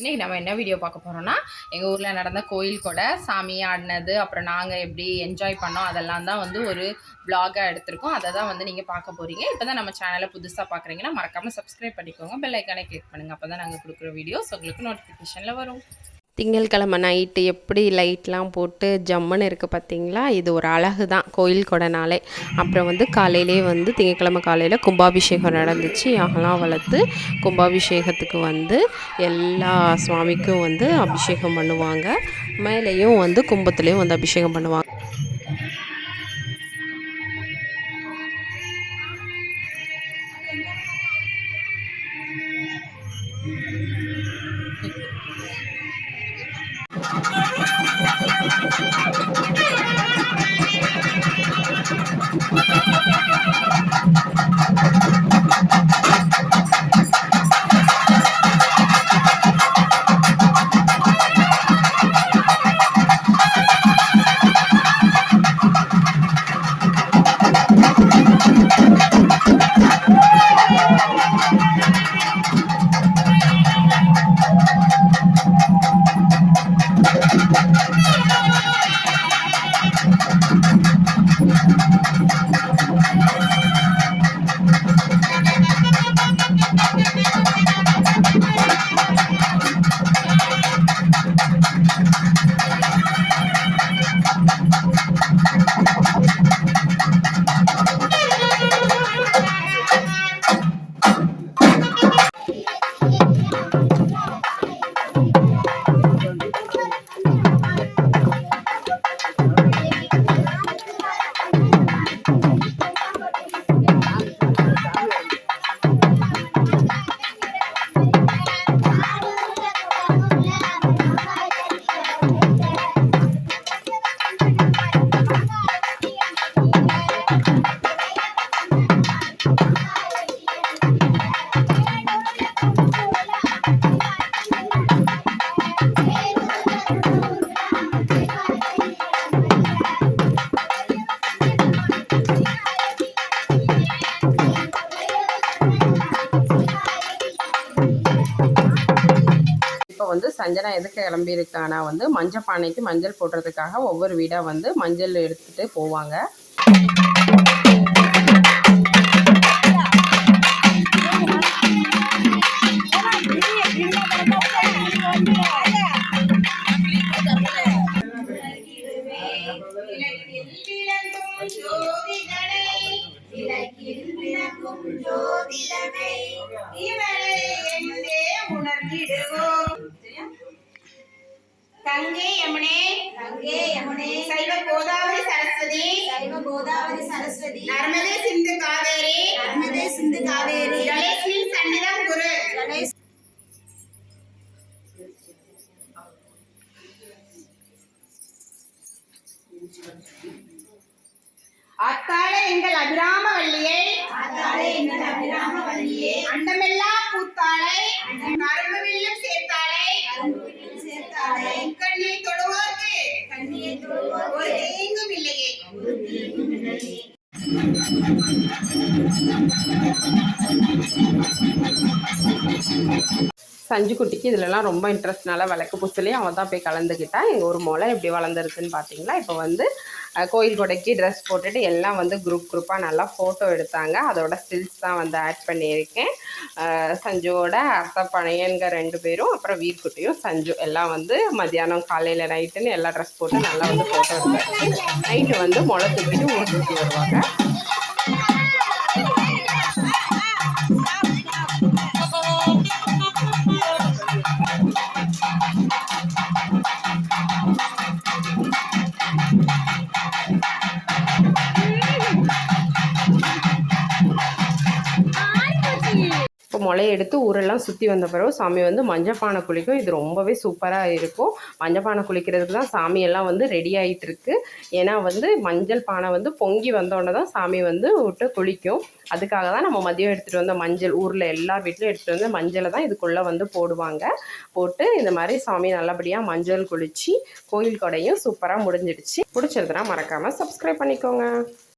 இன்றைக்கி நம்ம என்ன வீடியோ பார்க்க போகிறோம்னா எங்கள் ஊரில் நடந்த கோயில் கூட சாமி ஆடினது அப்புறம் நாங்கள் எப்படி என்ஜாய் பண்ணோம் அதெல்லாம் தான் வந்து ஒரு vlog-ஆ எடுத்திருக்கோம். அதை தான் வந்து நீங்கள் பார்க்க போகிறீங்க இப்போ தான் நம்ம சேனலை புதுசாக பார்க்குறீங்கன்னா மறக்காமல் சப்ஸ்கிரைப் பண்ணிக்கோங்க. பெல் ஐக்கானே கிளிக் பண்ணுங்கள் அப்போ தான் நாங்கள் கொடுக்குற வீடியோஸ் உங்களுக்கு நோட்டிஃபிகேஷனில் வரும். திங்கட்கிழமை நைட்டு எப்படி லைட்லாம் போட்டு ஜம்முன்னு இருக்குது பார்த்தீங்களா? இது ஒரு அழகு தான் கோயில் கொடைனாலே. அப்புறம் வந்து காலையிலே வந்து திங்கட்கிழமை காலையில் கும்பாபிஷேகம் நடந்துச்சு. யாகலாம் வளர்த்து கும்பாபிஷேகத்துக்கு வந்து எல்லா சுவாமிக்கும் வந்து அபிஷேகம் பண்ணுவாங்க. மேலேயும் வந்து கும்பத்துலேயும் வந்து அபிஷேகம் பண்ணுவாங்க. வந்து சஞ்சனா எதுக்கு கிளம்பியிருக்கானா வந்து மஞ்சள் பானைக்கு மஞ்சள் போடுறதுக்காக ஒவ்வொரு வீடாக வந்து மஞ்சள் எடுத்துகிட்டு போவாங்க. கங்கை யமுனே. கங்கை யமுனே. சைவ கோதாவரி சரஸ்வதி. சைவ கோதாவரி சரஸ்வதி. நர்மதே சிந்து காவேரி. நர்மதே சிந்து காவேரி. ஜலேஸ்மின் சன்னிதம் குரு. ஜலை அத்தாழ எங்கள் அபிராம வள்ளியை. ஆத்தாளே எங்கள் அபிராம வள்ளியே. அண்டமெல்லாம் பூத்தாளை. கரும்பு வில்லும் சேர்த்தாளை. சஞ்சு குட்டிக்கு இதுலலாம் ரொம்ப இன்ட்ரெஸ்ட்னால விளக்கு பூசலையும் அவன் தான் போய் கலந்துக்கிட்டா எங்கள் ஒரு மோளை எப்படி வளர்ந்துருக்குன்னு பார்த்தீங்களா இப்போ வந்து கோயில் கொடைக்கு ட்ரெஸ் போட்டுட்டு எல்லாம் வந்து குரூப் குரூப்பாக நல்லா ஃபோட்டோ எடுத்தாங்க. அதோட ஸ்டில்ஸ் தான் வந்து ஆட் பண்ணியிருக்கேன். சஞ்சுவோட அர்த்த பனையன்க ரெண்டு பேரும் அப்புறம் வீர்குட்டியும் சஞ்சு எல்லாம் வந்து மத்தியானம் காலையில் நைட்டுன்னு எல்லா ட்ரெஸ் போட்டு நல்லா வந்து ஃபோட்டோ எடுத்தாங்க நைட்டு வந்து முளை தூக்கிட்டு ஊர் சுற்றி வருவாங்க. Thank you. முளையெடுத்து எடுத்து ஊரெல்லாம் சுற்றி வந்த பிறகு சாமி வந்து மஞ்சள் பானை குளிக்கும். இது ரொம்பவே சூப்பராக இருக்கும். மஞ்சள் பானை குளிக்கிறதுக்கு தான் சாமி எல்லாம் வந்து ரெடி ஆகிட்டுருக்கு ஏன்னா வந்து மஞ்சள் பானை வந்து பொங்கி வந்தோடனே தான் சாமி வந்து விட்டு குளிக்கும். அதுக்காக தான் நம்ம மதியம் எடுத்துகிட்டு வந்த மஞ்சள் ஊரில் எல்லா வீட்லையும் எடுத்துகிட்டு வந்த மஞ்சளை தான் இதுக்குள்ளே வந்து போடுவாங்க. போட்டு இந்த மாதிரி சாமி நல்லபடியாக மஞ்சள் குளித்து கோயில் கொடையும் சூப்பராக முடிஞ்சிடுச்சு. பிடிச்சிருந்தனா மறக்காமல் சப்ஸ்கிரைப் பண்ணிக்கோங்க.